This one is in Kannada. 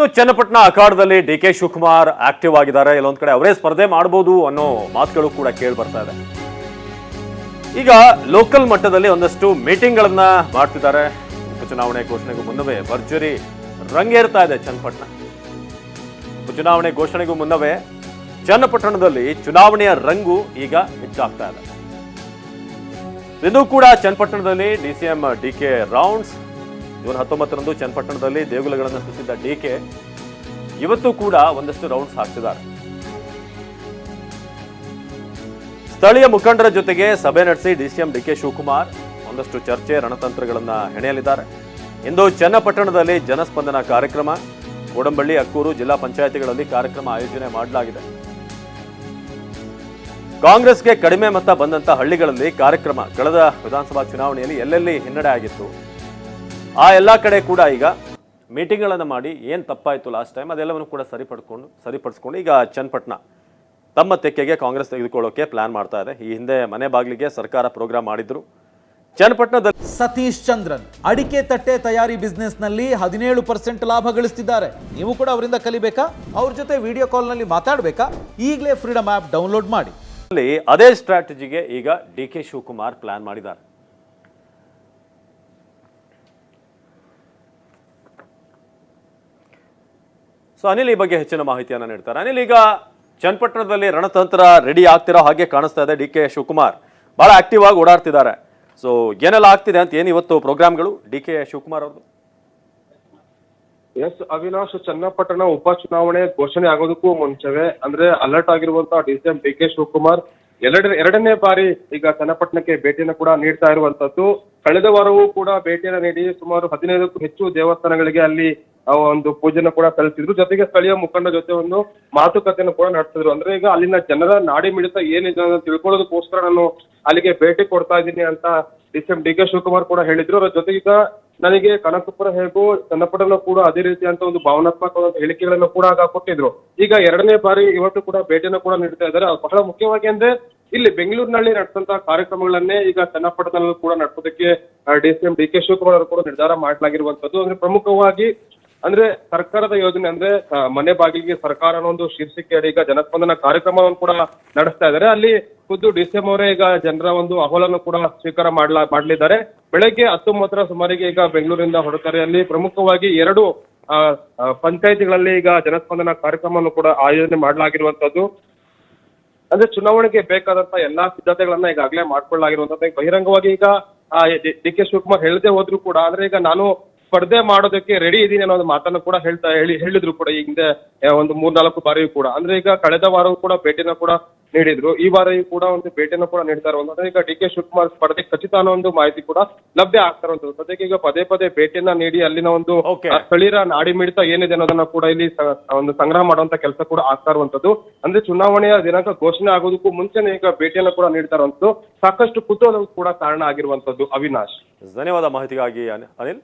ಇನ್ನು ಚನ್ನಪಟ್ಟಣ ಅಖಾಡದಲ್ಲಿ ಡಿ ಕೆ ಶಿವಕುಮಾರ್ ಆಕ್ಟಿವ್ ಆಗಿದ್ದಾರೆ. ಇಲ್ಲೊಂದ್ ಕಡೆ ಅವರೇ ಸ್ಪರ್ಧೆ ಮಾಡಬಹುದು ಅನ್ನೋ ಮಾತುಗಳು ಕೂಡ ಕೇಳಿ ಬರ್ತಾ ಇದೆ. ಈಗ ಲೋಕಲ್ ಮಟ್ಟದಲ್ಲಿ ಒಂದಷ್ಟು ಮೀಟಿಂಗ್ಗಳನ್ನ ಮಾಡ್ತಿದ್ದಾರೆ. ಉಪಚುನಾವಣೆ ಘೋಷಣೆಗೂ ಮುನ್ನವೇ ಭರ್ಜರಿ ರಂಗೇರ್ತಾ ಇದೆ ಚನ್ನಪಟ್ಟಣ. ಉಪಚುನಾವಣೆ ಘೋಷಣೆಗೂ ಮುನ್ನವೇ ಚನ್ನಪಟ್ಟಣದಲ್ಲಿ ಚುನಾವಣೆಯ ರಂಗು ಈಗ ಹೆಚ್ಚಾಗ್ತಾ ಇದೆ. ಇಂದು ಕೂಡ ಚನ್ನಪಟ್ಟಣದಲ್ಲಿ DCM D K rounds June ಹತ್ತೊಂಬತ್ತರಂದು ಚನ್ನಪಟ್ಟಣದಲ್ಲಿ ದೇಗುಲಗಳನ್ನು ಸುತ್ತಿದ್ದ ಡಿ ಕೆ ಇವತ್ತು ಕೂಡ ಒಂದಷ್ಟು ರೌಂಡ್ಸ್ ಹಾಕ್ತಿದ್ದಾರೆ. ಸ್ಥಳೀಯ ಮುಖಂಡರ ಜೊತೆಗೆ ಸಭೆ ನಡೆಸಿ ಡಿಸಿಎಂ ಡಿ ಕೆ ಶಿವಕುಮಾರ್ ಒಂದಷ್ಟು ಚರ್ಚೆ ರಣತಂತ್ರಗಳನ್ನ ಹೆಣೆಯಲಿದ್ದಾರೆ ಇಂದು ಚನ್ನಪಟ್ಟಣದಲ್ಲಿ ಜನಸ್ಪಂದನ ಕಾರ್ಯಕ್ರಮ. ಕೋಡಂಬಳ್ಳಿ ಅಕ್ಕೂರು ಜಿಲ್ಲಾ ಪಂಚಾಯತಿಗಳಲ್ಲಿ ಕಾರ್ಯಕ್ರಮ ಆಯೋಜನೆ ಮಾಡಲಾಗಿದೆ. ಕಾಂಗ್ರೆಸ್ಗೆ ಕಡಿಮೆ ಮತ ಬಂದಂತ ಹಳ್ಳಿಗಳಲ್ಲಿ ಕಾರ್ಯಕ್ರಮ. ಕಳೆದ ವಿಧಾನಸಭಾ ಚುನಾವಣೆಯಲ್ಲಿ ಎಲ್ಲೆಲ್ಲಿ ಹಿನ್ನಡೆ ಆಗಿತ್ತು? ಆ ಎಲ್ಲಾ ಕಡೆ ಕೂಡ ಈಗ ಮೀಟಿಂಗ್ಗಳನ್ನು ಮಾಡಿ ಏನು ತಪ್ಪಾಯಿತು ಲಾಸ್ಟ್ ಟೈಮ್ ಅದೆಲ್ಲವನ್ನು ಕೂಡ ಸರಿಪಡ್ಕೊಂಡು ಸರಿಪಡಿಸ್ಕೊಂಡು ಈಗ ಚನ್ನಪಟ್ಟಣ ತಮ್ಮ ತೆಕ್ಕೆಗೆ ಕಾಂಗ್ರೆಸ್ ತೆಗೆದುಕೊಳ್ಳೋಕೆ ಪ್ಲಾನ್ ಮಾಡ್ತಾ ಇದೆ. ಈ ಹಿಂದೆ ಮನೆ ಬಾಗಿಲಿಗೆ ಸರ್ಕಾರ ಪ್ರೋಗ್ರಾಮ್ ಮಾಡಿದ್ರು. ಚನ್ನಪಟ್ಟಣದಲ್ಲಿ ಸತೀಶ್ ಚಂದ್ರನ್ ಅಡಿಕೆ ತಟ್ಟೆ ತಯಾರಿ ಬಿಸ್ನೆಸ್ನಲ್ಲಿ ಹದಿನೇಳು ಪರ್ಸೆಂಟ್ ಲಾಭ ಗಳಿಸ್ತಿದ್ದಾರೆ. ನೀವು ಕೂಡ ಅವರಿಂದ ಕಲಿಬೇಕಾ? ಅವ್ರ ಜೊತೆ ವಿಡಿಯೋ ಕಾಲ್ನಲ್ಲಿ ಮಾತಾಡಬೇಕಾ? ಈಗಲೇ ಫ್ರೀಡಮ್ ಆ್ಯಪ್ ಡೌನ್ಲೋಡ್ ಮಾಡಿ. ಅದೇ ಸ್ಟ್ರಾಟಜಿಗೆ ಈಗ ಡಿ ಕೆ ಶಿವಕುಮಾರ್ ಪ್ಲಾನ್ ಮಾಡಿದ್ದಾರೆ. ಸೊ ಅನಿಲ್ ಈ ಬಗ್ಗೆ ಹೆಚ್ಚಿನ ಮಾಹಿತಿಯನ್ನು ನೀಡ್ತಾರೆ. ಅನಿಲ್ ಈಗ ಚನ್ನಪಟ್ಟಣದಲ್ಲಿ ರಣತಂತ್ರ ರೆಡಿ ಆಗ್ತಿರೋ ಹಾಗೆ ಕಾಣಿಸ್ತಾ ಇದೆ ಡಿ ಕೆ ಶಿವಕುಮಾರ್. ಬಹಳ ಆಕ್ಟಿವ್ ಆಗಿ ಓಡಾಡ್ತಿದ್ದಾರೆ. ಸೊ ಏನೆಲ್ಲ ಆಗ್ತಿದೆ ಅಂತ ಏನು ಇವತ್ತು ಪ್ರೋಗ್ರಾಮ್ಗಳು? ಡಿ ಕೆ ಶಿವಕುಮಾರ್ ಅವ್ರದ್ದು? ಎಸ್ ಅವಿನಾಶ್, ಚನ್ನಪಟ್ಟಣ ಉಪಚುನಾವಣೆ ಘೋಷಣೆ ಆಗೋದಕ್ಕೂ ಮುಂಚೆವೆ, ಅಂದ್ರೆ ಅಲರ್ಟ್ ಆಗಿರುವಂತಹ ಡಿಸಿಎಂ ಡಿ ಕೆ ಶಿವಕುಮಾರ್ ಎರಡನೇ ಎರಡನೇ ಬಾರಿ ಈಗ ಚನ್ನಪಟ್ಟಣಕ್ಕೆ ಭೇಟಿಯನ್ನು ಕೂಡ ನೀಡ್ತಾ ಇರುವಂತದ್ದು. ಕಳೆದ ವಾರವೂ ಕೂಡ ಭೇಟಿಯನ್ನು ನೀಡಿ ಸುಮಾರು ಹದಿನೈದಕ್ಕೂ ಹೆಚ್ಚು ದೇವಸ್ಥಾನಗಳಿಗೆ ಅಲ್ಲಿ ಒಂದು ಪೂಜೆನ ಕೂಡ ಸಲ್ಲಿಸಿದ್ರು ಜೊತೆಗೆ ಸ್ಥಳೀಯ ಮುಖಂಡ ಜೊತೆ ಒಂದು ಮಾತುಕತೆಯನ್ನು ಕೂಡ ನಡೆಸಿದ್ರು ಅಂದ್ರೆ ಈಗ ಅಲ್ಲಿನ ಜನರ ನಾಡಿ ಮಿಡಿತ ಏನಿದೆ ಅಂತ ತಿಳ್ಕೊಳ್ಳೋದಕ್ಕೋಸ್ಕರ ನಾನು ಅಲ್ಲಿಗೆ ಭೇಟಿ ಕೊಡ್ತಾ ಇದ್ದೀನಿ ಅಂತ ಡಿಸಿಎಂ ಡಿ ಕೆ ಶಿವಕುಮಾರ್ ಕೂಡ ಹೇಳಿದ್ರು. ಅದರ ಜೊತೆಗೆ ಈಗ ನನಗೆ ಕನಕಪುರ ಹೇಗೂ ಚನ್ನಪಟ್ಟಣ ಕೂಡ ಅದೇ ರೀತಿಯಂತ ಒಂದು ಭಾವನಾತ್ಮಕವಾದ ಹೇಳಿಕೆಗಳನ್ನು ಕೂಡ ಆಗ ಕೊಟ್ಟಿದ್ರು. ಈಗ ಎರಡನೇ ಬಾರಿ ಇವತ್ತು ಕೂಡ ಭೇಟಿಯನ್ನು ಕೂಡ ನೀಡ್ತಾ ಇದ್ದಾರೆ. ಬಹಳ ಮುಖ್ಯವಾಗಿ ಅಂದ್ರೆ ಇಲ್ಲಿ ಬೆಂಗಳೂರಿನಲ್ಲಿ ನಡೆಸಂತ ಕಾರ್ಯಕ್ರಮಗಳನ್ನೇ ಈಗ ಚನ್ನಪಟ್ಟಣದಲ್ಲೂ ಕೂಡ ನಡೆಸೋದಕ್ಕೆ ಡಿಸಿಎಂ ಡಿ ಕೆ ಶಿವಕುಮಾರ್ ಅವರು ಕೂಡ ನಿರ್ಧಾರ ಮಾಡಲಾಗಿರುವಂತದ್ದು. ಅಂದ್ರೆ ಪ್ರಮುಖವಾಗಿ ಅಂದ್ರೆ ಸರ್ಕಾರದ ಯೋಜನೆ ಅಂದ್ರೆ ಮನೆ ಬಾಗಿಲಿಗೆ ಸರ್ಕಾರ ಒಂದು ಶೀರ್ಷಿಕೆ ಅಡಿ ಈಗ ಜನಸ್ಪಂದನ ಕಾರ್ಯಕ್ರಮವನ್ನು ಕೂಡ ನಡೆಸ್ತಾ ಇದ್ದಾರೆ. ಅಲ್ಲಿ ಖುದ್ದು ಡಿಸಿಎಂ ಅವರೇ ಈಗ ಜನರ ಒಂದು ಅಹವಾಲನ್ನು ಕೂಡ ಸ್ವೀಕಾರ ಮಾಡ್ಲಾ ಮಾಡಲಿದ್ದಾರೆ. ಬೆಳಗ್ಗೆ ಹತ್ತೊಂಬತ್ತರ ಸುಮಾರಿಗೆ ಈಗ ಬೆಂಗಳೂರಿಂದ ಹೊರಡ್ತಾರೆ ಅಲ್ಲಿ ಪ್ರಮುಖವಾಗಿ ಎರಡು ಆ, ಪಂಚಾಯತಿಗಳಲ್ಲಿ ಈಗ ಜನಸ್ಪಂದನ ಕಾರ್ಯಕ್ರಮವನ್ನು ಕೂಡ ಆಯೋಜನೆ ಮಾಡಲಾಗಿರುವಂತದ್ದು ಅಂದ್ರೆ ಚುನಾವಣೆಗೆ ಬೇಕಾದಂತ ಎಲ್ಲಾ ಸಿದ್ಧತೆಗಳನ್ನ ಈಗಾಗಲೇ ಮಾಡ್ಕೊಳ್ಳಾಗಿರುವಂತದ್ದು ಬಹಿರಂಗವಾಗಿ ಈಗ ಡಿ ಕೆ ಶಿವಕುಮಾರ್ ಹೇಳದೆ ಹೋದ್ರು ಕೂಡ ಆದ್ರೆ ಈಗ ನಾನು ಸ್ಪರ್ಧೆ ಮಾಡೋದಕ್ಕೆ ರೆಡಿ ಇದೀನಿ ಅನ್ನೋ ಒಂದು ಮಾತನ್ನು ಕೂಡ ಹೇಳ್ತಾ ಹೇಳಿ ಹೇಳಿದ್ರು ಕೂಡ ಈ ಹಿಂದೆ ಒಂದು ಮೂರ್ನಾಲ್ಕು ಬಾರಿಯೂ ಕೂಡ. ಅಂದ್ರೆ ಈಗ ಕಳೆದ ವಾರವೂ ಕೂಡ ಭೇಟಿನ ಕೂಡ ನೀಡಿದ್ರು. ಈ ಬಾರಿಯೂ ಕೂಡ ಒಂದು ಭೇಟಿನ ಕೂಡ ನೀಡ್ತಾ ಅಂದ್ರೆ ಈಗ ಡಿ ಕೆ ಶಿವಕುಮಾರ್ ಸ್ಪರ್ಧೆ ಖಚಿತ ಅನ್ನೋ ಒಂದು ಮಾಹಿತಿ ಕೂಡ ಲಭ್ಯ ಆಗ್ತಾ ಅಂತದ್ದು ಸದ್ಯಕ್ಕೆ ಈಗ ಪದೇ ಪದೇ ಭೇಟಿಯನ್ನ ನೀಡಿ ಅಲ್ಲಿನ ಒಂದು Okay. ಸ್ಥಳೀಯರ ನಾಡಿ ಮಿಡಿತ ಏನಿದೆ ಅನ್ನೋದನ್ನ ಕೂಡ ಇಲ್ಲಿ ಸ- ಒಂದು ಸಂಗ್ರಹ ಮಾಡುವಂತ ಕೆಲಸ ಕೂಡ ಆಗ್ತಾ ಇರುವಂತದ್ದು. ಅಂದ್ರೆ ಚುನಾವಣೆಯ ದಿನಾಂಕ ಘೋಷಣೆ ಆಗೋದಕ್ಕೂ ಮುಂಚೆನೆ ಈಗ ಭೇಟಿಯನ್ನ ಕೂಡ ನೀಡ್ತಾ ಇರುವಂತದ್ದು. ಸಾಕಷ್ಟು ಕುತೂಹಲ ಕೂಡ ಕಾರಣ ಆಗಿರುವಂತದ್ದು ಅವಿನಾಶ್. ಧನ್ಯವಾದ ಮಾಹಿತಿಗಾಗಿ ಅನಿ- ಅನಿಲ್.